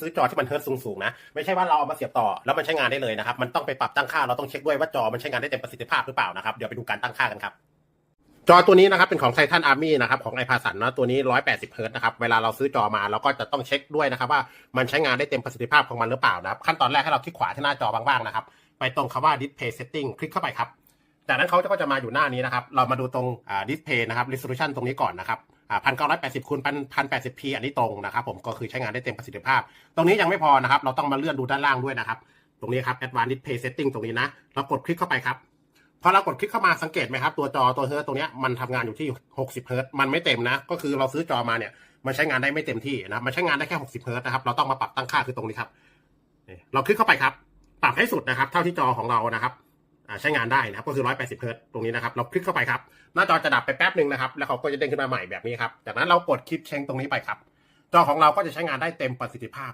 ซื้อจอที่มันเฮิร์ตสูงๆนะ ไม่ใช่ว่าเราเอามาเสียบต่อแล้วมันใช้งานได้เลยนะครับ มันต้องไปปรับตั้งค่าเราต้องเช็คด้วยว่าจอมันใช้งานได้เต็มประสิทธิภาพหรือเปล่านะครับ เดี๋ยวไปดูการตั้งค่ากันครับ จอตัวนี้นะครับเป็นของไททันอาร์มี่นะครับของไอพาสันนะตัวนี้ 180เฮิร์ตนะครับ เวลาเราซื้อจอมาเราก็จะต้องเช็คด้วยนะครับว่ามันใช้งานได้เต็มประสิทธิภาพของมันหรือเปล่านะครับ ขั้นตอนแรกให้เราคลิกขวาที่หน้าจอบ้างๆนะครับ ไปตรงคำว่า display setting คลิกเข้าไปครับ จากนั้นเขาก็จะมาอยู่หน้านี้นะครับ เรามาดูตรง display นะครับ resolution ตรงนี้ก่อนนะครับ พันเก้าร้อยแปดสิบคูณพันพันแปดสิบพีอันนี้ตรงนะครับผมก็คือใช้งานได้เต็มประสิทธิภาพ ตรงนี้ยังไม่พอนะครับ เราต้องมาเลื่อนดูด้านล่างด้วยนะครับ ตรงนี้ครับ advanced display setting ตรงนี้นะ เรากดคลิกเข้าไปครับ พอเรากดคลิกเข้ามาสังเกตไหมครับ ตัวจอตัวเฮิร์ตตรงเนี้ยมันทำงานอยู่ที่60เฮิร์ตมันไม่เต็มนะ ก็คือเราซื้อจอมาเนี่ย มันใช้งานได้ไม่เต็มที่นะมันใช้งานได้แค่60เฮิร์ตนะครับเราต้องมาปรับตั้งค่าคือตรงนี้ครับเราคลิกเข้าไปครับ ปรับให้สุดนะครับ เท่าที่จอของเรานะครับ ใช้งานได้นะครับก็คือ 180เฮิร์ตซ์ตรงนี้นะครับ เราคลิกเข้าไปครับ หน้าจอจะดับไปแป๊บหนึ่งนะครับ แล้วเขาก็จะเด้งขึ้นมาใหม่แบบนี้ครับ จากนั้นเรากดคลิปเชงตรงนี้ไปครับ จอของเราก็จะใช้งานได้เต็มประสิทธิภาพ